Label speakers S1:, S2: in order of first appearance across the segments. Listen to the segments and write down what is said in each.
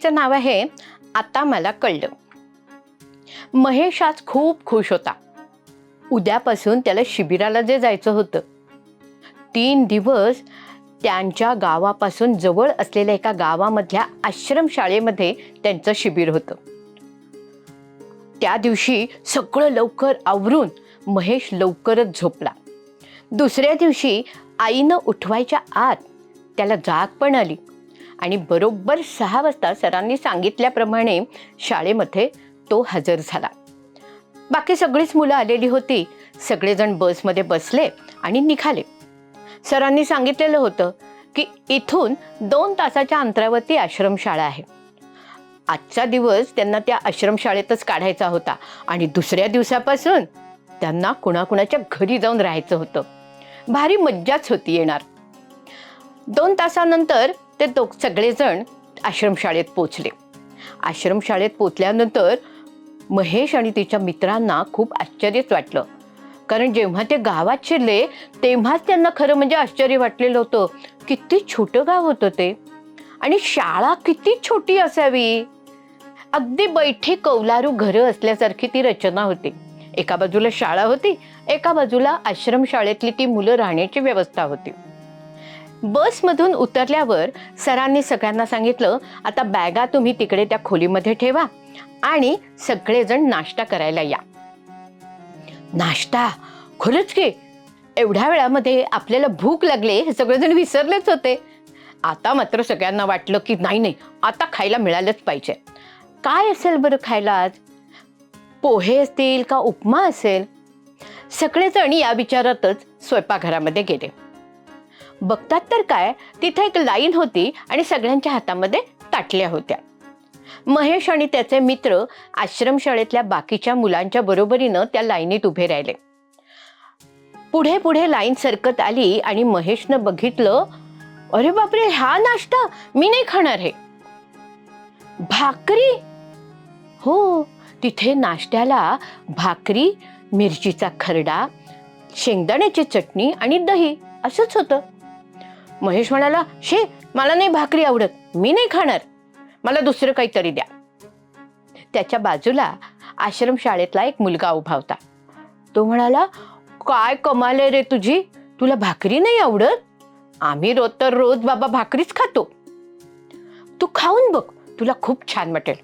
S1: कवितेचं नाव आहे आता मला कळलं. महेश आज खूप खुश होता. उद्यापासून त्याला शिबिराला जे जायचं होतं. तीन दिवस त्यांच्या गावापासून जवळ असलेल्या एका गावामधल्या आश्रमशाळेमध्ये त्यांचं शिबिर होतं. त्या दिवशी सगळं लवकर आवरून महेश लवकरच झोपला. दुसऱ्या दिवशी आईनं उठवायच्या आत त्याला जाग पण आली. आणि बरोबर सहा वाजता सरांनी सांगितल्याप्रमाणे शाळेमध्ये तो हजर झाला. बाकी सगळीच मुलं आलेली होती. सगळेजण बसमध्ये बसले आणि निघाले. सरांनी सांगितलेलं होतं की इथून दोन तासाच्या अंतरावरती आश्रमशाळा आहे. आजचा दिवस त्यांना त्या आश्रमशाळेतच काढायचा होता आणि दुसऱ्या दिवसापासून त्यांना कुणाकुणाच्या घरी जाऊन राहायचं होतं. भारी मज्जाच होती येणार. दोन तासानंतर ते तो सगळेजण आश्रमशाळेत पोचले. आश्रमशाळेत पोचल्यानंतर महेश आणि तिच्या मित्रांना खूप आश्चर्यच वाटलं. कारण जेव्हा ते गावात शिरले तेव्हाच त्यांना खरं म्हणजे आश्चर्य वाटलेलं होतं. किती छोटं गाव होतं ते. आणि शाळा किती छोटी असावी. अगदी बैठी कौलारू घरं असल्यासारखी ती रचना होती. एका बाजूला शाळा होती एका बाजूला आश्रमशाळेतली ती मुलं राहण्याची व्यवस्था होती. बसमधून उतरल्यावर सरांनी सगळ्यांना सांगितलं आता बॅगा तुम्ही तिकडे त्या खोलीमध्ये ठेवा आणि सगळेजण नाश्ता करायला या. नाश्ता? खरंच की? एवढ्या वेळामध्ये आपल्याला भूक लागले हे सगळेजण विसरलेच होते. आता मात्र सगळ्यांना वाटलं की नाही नाही आता खायला मिळालंच पाहिजे. काय असेल बरं खायला आज? पोहे असतील का उपमा असेल? सगळेजण या विचारातच स्वयंपाकघरामध्ये गेले. बघतात तर काय तिथे एक लाईन होती आणि सगळ्यांच्या हातामध्ये ताटल्या होत्या. महेश आणि त्याचे मित्र आश्रमशाळेतल्या बाकीच्या मुलांच्या बरोबरीनं त्या लाईनीत उभे राहिले. पुढे पुढे लाईन सरकत आली आणि महेशनं बघितलं अरे बापरे हा नाश्ता मी नाही खाणार हे. भाकरी? हो तिथे नाश्त्याला भाकरी मिरचीचा खरडा शेंगदाण्याची चटणी आणि दही असंच होतं. महेश म्हणाला शे मला नाही भाकरी आवडत मी नाही खाणार. मला दुसरं काहीतरी द्या. त्याच्या बाजूला आश्रमशाळेतला एक मुलगा उभा होता. तो म्हणाला काय कमाल आहे रे तुझी तुला भाकरी नाही आवडत? आम्ही रोज तर रोज बाबा भाकरीच खातो. तू खाऊन बघ तुला खूप छान वाटेल.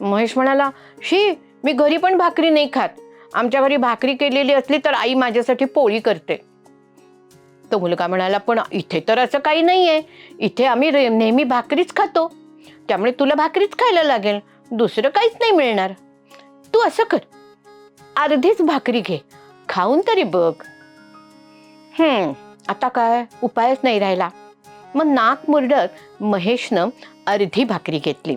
S1: महेश म्हणाला शी मी घरी पण भाकरी नाही खात. आमच्या घरी भाकरी केलेली असली तर आई माझ्यासाठी पोळी करते. तो मुलगा म्हणाला पण इथे तर असं काही नाही आहे इथे आम्ही रे- नेहमी भाकरीच खातो. त्यामुळे तुला भाकरीच खायला लागेल. दुसरं काहीच नाही मिळणार. तू असं कर. अर्धीच भाकरी घे. खाऊन तरी बघ. हम्म आता काय? उपायच नाही राहिला. मग नाक मुरडत महेशनं अर्धी भाकरी घेतली.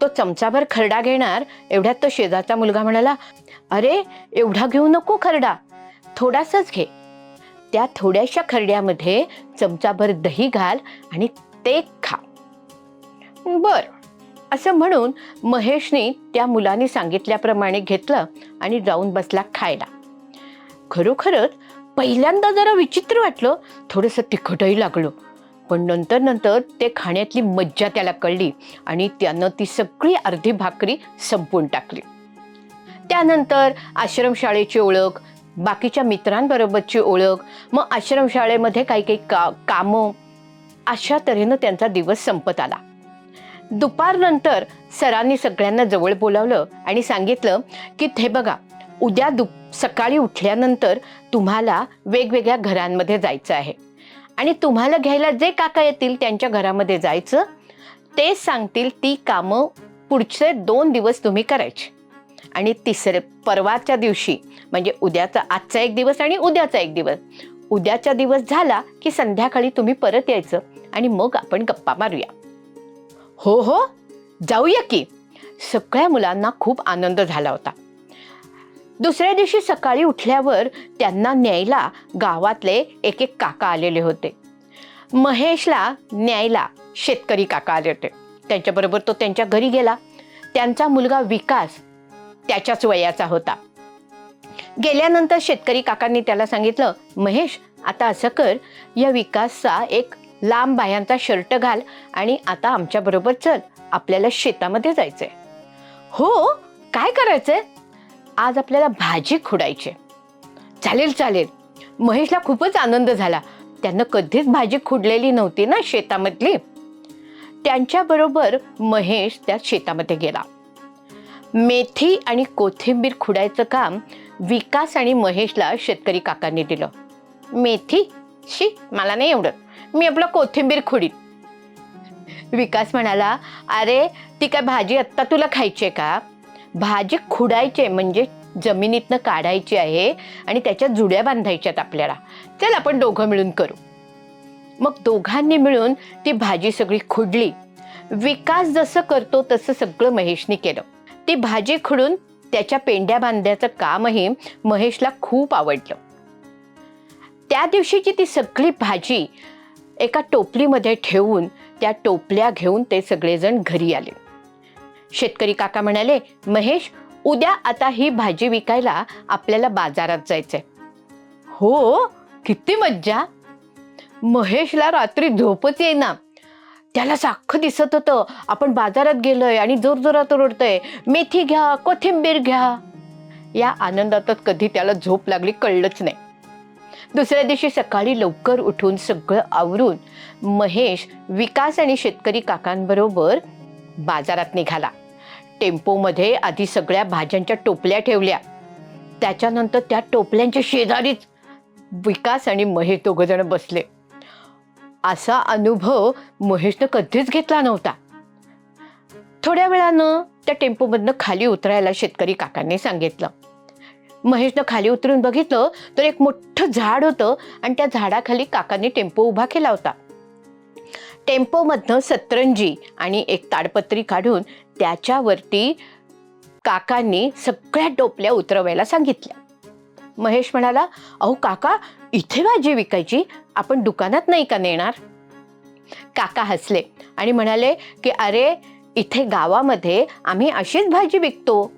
S1: तो चमचाभर खरडा घेणार एवढ्यात तो शेजारचा मुलगा म्हणाला अरे एवढा घेऊ नको खरडा. थोडासाच घे. त्या थोड्याशा खरड्यामध्ये चमचाभर दही घाल आणि ते खा. बर. असं म्हणून महेशने त्या मुलाने सांगितल्याप्रमाणे घेतलं आणि जाऊन बसला खायला. खरोखरच पहिल्यांदा जरा विचित्र वाटलं. थोडंसं तिखटही लागलं. पण नंतर नंतर ते खाण्यातली मज्जा त्याला कळली आणि त्यानं ती सगळी अर्धी भाकरी संपवून टाकली. त्यानंतर आश्रमशाळेची ओळख बाकीच्या मित्रांबरोबरची ओळख मग आश्रमशाळेमध्ये काही काही का कामं अशा तऱ्हेनं त्यांचा दिवस संपत आला. दुपारनंतर सरांनी सगळ्यांना जवळ बोलावलं आणि सांगितलं की हे बघा उद्या दु सकाळी उठल्यानंतर तुम्हाला वेगवेगळ्या घरांमध्ये जायचं आहे. आणि तुम्हाला घ्यायला जे काका येतील त्यांच्या घरामध्ये जायचं ते सांगतील ती कामं पुढचे दोन दिवस तुम्ही करायची. आणि तिसरे परवाच्या दिवशी म्हणजे उद्याचा आजचा एक दिवस आणि उद्याचा एक दिवस. उद्याचा दिवस झाला की संध्याकाळी तुम्ही परत यायचं आणि मग आपण गप्पा मारूया. हो हो जाऊया की. सगळ्या मुलांना खूप आनंद झाला होता. दुसऱ्या दिवशी सकाळी उठल्यावर त्यांना न्यायला गावातले एक एक काका आलेले होते. महेशला न्यायला शेतकरी काका आले होते. त्यांच्याबरोबर तो त्यांच्या घरी गेला. त्यांचा मुलगा विकास त्याच्याच वयाचा होता. गेल्यानंतर शेतकरी काकांनी त्याला सांगितलं महेश आता असं कर या विकासचा एक लांब बाह्यांचा शर्ट घाल आणि आता आमच्याबरोबर चल आपल्याला शेतामध्ये जायचंय. हो? काय करायचंय? आज आपल्याला भाजी खुडायची चालेल चालेल. महेशला खूपच आनंद झाला. त्यांना कधीच भाजी खुडलेली नव्हती ना शेतामधली. त्यांच्याबरोबर महेश त्या शेतामध्ये गेला. मेथी आणि कोथिंबीर खुडायचं काम विकास आणि महेशला शेतकरी काकांनी दिलं. मेथी शी मला नाही एवढं. मी आपलं कोथिंबीर खुडीन. विकास म्हणाला अरे ती काय भाजी आत्ता तुला खायची आहे का? भाजी खुडायची म्हणजे जमिनीतनं काढायची आहे आणि त्याच्या जुड्या बांधायच्यात आपल्याला. चल आपण दोघं मिळून करू. मग दोघांनी मिळून ती भाजी सगळी खुडली. विकास जसं करतो तसं सगळं महेशने केलं. ती भाजी खुडून त्याच्या पेंड्या बांधण्याचं कामही महेशला खूप आवडलं. त्या दिवशीची ती सगळी भाजी एका टोपलीमध्ये ठेवून त्या टोपल्या घेऊन ते सगळेजण घरी आले. शेतकरी काका म्हणाले महेश उद्या आता ही भाजी विकायला आपल्याला बाजारात जायचंय. हो? किती मज्जा? महेशला रात्री झोपच येईना. त्याला सारखं दिसत होतं. आपण बाजारात गेलोय आणि जोरजोरात ओरडतोय मेथी घ्या कोथिंबीर घ्या. या आनंदातच कधी त्याला झोप लागली कळलंच नाही. दुसऱ्या दिवशी सकाळी लवकर उठून सगळं आवरून महेश विकास आणि शेतकरी काकांबरोबर बाजारात निघाला. टेम्पोमध्ये आधी सगळ्या भाज्यांच्या टोपल्या ठेवल्या. त्याच्यानंतर त्या टोपल्यांच्या शेजारीच विकास आणि महेश दोघंजण बसले. असा अनुभव महेशनं कधीच घेतला नव्हता. थोड्या वेळानं त्या टेम्पोमधनं खाली उतरायला शेतकरी काकांनी सांगितलं. महेशनं खाली उतरून बघितलं तर एक मोठं झाड होतं आणि त्या झाडाखाली काकांनी टेम्पो उभा केला होता. टेम्पोमधनं सतरंजी आणि एक ताडपत्री काढून त्याच्यावरती काकांनी सगळ्या टोपल्या उतरवायला सांगितल्या. महेश म्हणाला अहो काका इथे भाजी विकायची? आपण दुकानात नाही का नेणार? काका हसले आणि म्हणाले की अरे इथे गावामध्ये आम्ही अशीच भाजी विकतो.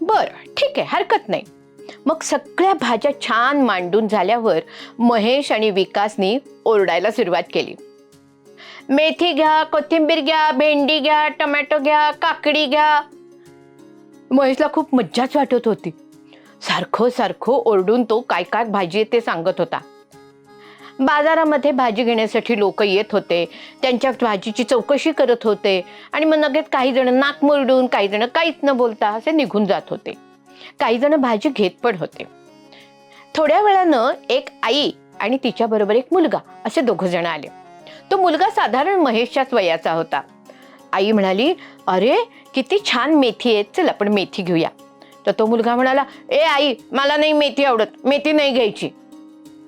S1: बरं ठीक आहे हरकत नाही. मग सगळ्या भाज्या छान मांडून झाल्यावर महेश आणि विकासनी ओरडायला सुरुवात केली. मेथी घ्या कोथिंबीर घ्या भेंडी घ्या टोमॅटो घ्या काकडी घ्या. महेशला खूप मज्जाच वाटत होती. सारखं सारखं ओरडून तो काय काय भाजी आहे ते सांगत होता. बाजारामध्ये भाजी घेण्यासाठी लोक येत होते. त्यांच्या भाजीची चौकशी करत होते. आणि मग लगेच काही जण नाक मुरडून काही जण काहीच न बोलता असे निघून जात होते. काही जण भाजी घेत पण होते. थोड्या वेळानं एक आई आणि तिच्याबरोबर एक मुलगा असे दोघ जण आले. तो मुलगा साधारण महेशच्याच वयाचा होता. आई म्हणाली अरे किती छान मेथी आहे. चल आपण मेथी घेऊया. तर तो मुलगा म्हणाला ए आई मला नाही मेथी आवडत मेथी नाही घ्यायची.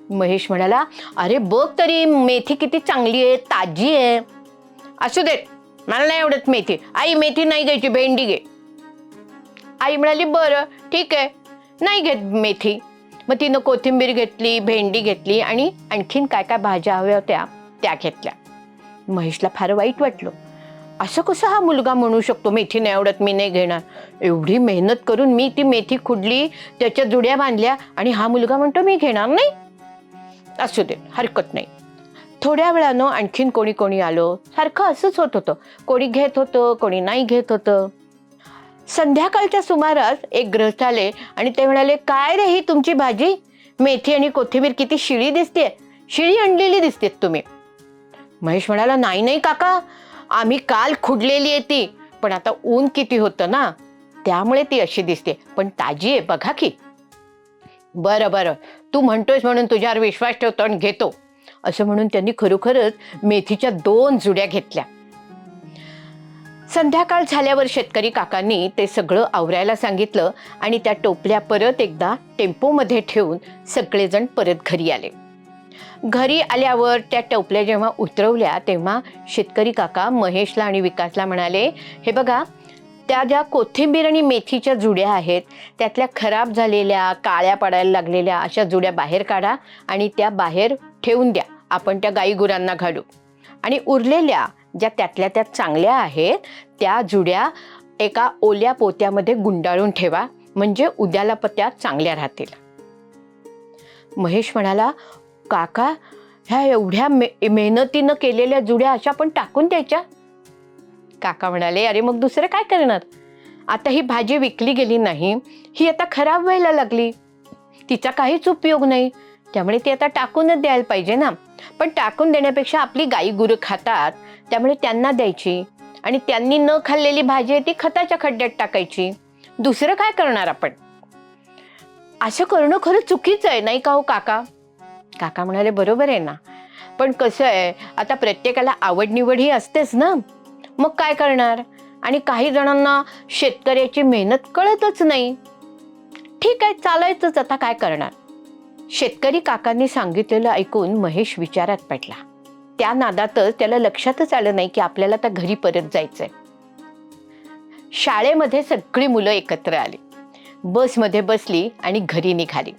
S1: महेश म्हणाला अरे बघ तरी मेथी किती चांगली आहे ताजी आहे. असू देत मला नाही आवडत मेथी. आई मेथी नाही घ्यायची भेंडी घे. आई म्हणाली बरं ठीक आहे नाही घेत मेथी. मग तिनं कोथिंबीर घेतली भेंडी घेतली आणि आणखीन काय काय भाज्या हव्या होत्या त्या घेतल्या. महेशला फार वाईट वाटलं. असं कसं हा मुलगा म्हणू शकतो मेथी नाही आवडत मी नाही घेणार. एवढी मेहनत करून मी ती मेथी खुडली त्याच्या जुड्या बांधल्या आणि हा मुलगा म्हणतो मी घेणार नाही. असू दे हरकत नाही. थोड्या वेळानं आणखीन कोणी कोणी आलो. सारखं असंच होत होतं. कोणी घेत होतं कोणी नाही घेत होतं. संध्याकाळच्या सुमारास एक ग्रस्त आले आणि ते म्हणाले काय रे ही तुमची भाजी? मेथी आणि कोथिंबीर किती शिळी दिसते शिळी आणलेली दिसतेत तुम्ही. महेश म्हणाला नाही नाही काका. आम्ही काल खुडलेली आहे ती. पण आता ऊन किती होतं ना? त्यामुळे ती अशी दिसते. पण ताजी आहे बघा की. बरं बरं. तू म्हणतोयस म्हणून तुझ्यावर विश्वास ठेवतो आणि घेतो. असं म्हणून त्यांनी खरोखरच मेथीच्या दोन जुड्या घेतल्या. संध्याकाळ झाल्यावर शेतकरी काकांनी ते सगळं आवरायला सांगितलं आणि त्या टोपल्या परत एकदा टेम्पोमध्ये ठेवून सगळेजण परत घरी आले. घरी आल्यावर त्या टोपल्या जेव्हा उतरवल्या तेव्हा शेतकरी काका महेशला आणि विकासला म्हणाले हे बघा त्या ज्या कोथिंबीर आणि मेथीच्या जुड्या आहेत त्यातल्या खराब झालेल्या काळ्या पडायला लागलेल्या अशा जुड्या बाहेर काढा आणि त्या बाहेर ठेवून द्या. आपण त्या गाई गुरांना घालू. आणि उरलेल्या ज्या त्यातल्या त्या चांगल्या आहेत त्या जुड्या एका ओल्या पोत्यामध्ये गुंडाळून ठेवा म्हणजे उद्याला प त्या चांगल्या राहतील. महेश म्हणाला काका ह्या एवढ्या मे मेहनतीनं केलेल्या जुड्या अशा पण टाकून द्यायच्या? काका म्हणाले अरे मग दुसरं काय करणार? आता ही भाजी विकली गेली नाही ही आता खराब व्हायला लागली. तिचा काहीच उपयोग नाही. त्यामुळे ती आता टाकूनच द्यायला पाहिजे ना. पण टाकून देण्यापेक्षा आपली गाई गुरं खातात त्यामुळे त्यांना द्यायची. आणि त्यांनी न खाल्लेली भाजी आहे ती खताच्या खड्ड्यात टाकायची. दुसरं काय करणार आपण? असं करणं खरं चुकीचं आहे नाही का हो काका? काका म्हणाले बरोबर आहे ना. पण कसं आहे आता प्रत्येकाला आवड निवड ही असतेच ना. मग काय करणार? आणि काही जणांना शेतकऱ्याची मेहनत कळतच नाही. ठीक आहे चालायचंच आता काय करणार? शेतकरी काकांनी सांगितलेलं ऐकून महेश विचारात पडला. त्या नादातच त्याला लक्षातच आलं नाही की आपल्याला आता घरी परत जायचंय. शाळेमध्ये सगळी मुलं एकत्र आली. बसमध्ये बसली आणि घरी निघाली.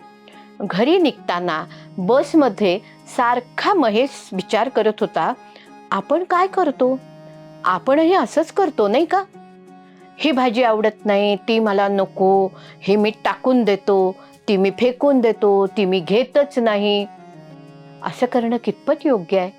S1: घरी निघताना बसमध्ये सारखा महेश विचार करत होता आपण काय करतो? आपणही असंच करतो नाही का? ही भाजी आवडत नाही ती मला नको हे मी टाकून देतो ती मी फेकून देतो ती मी घेतच नाही. असं करणं कितपत योग्य आहे?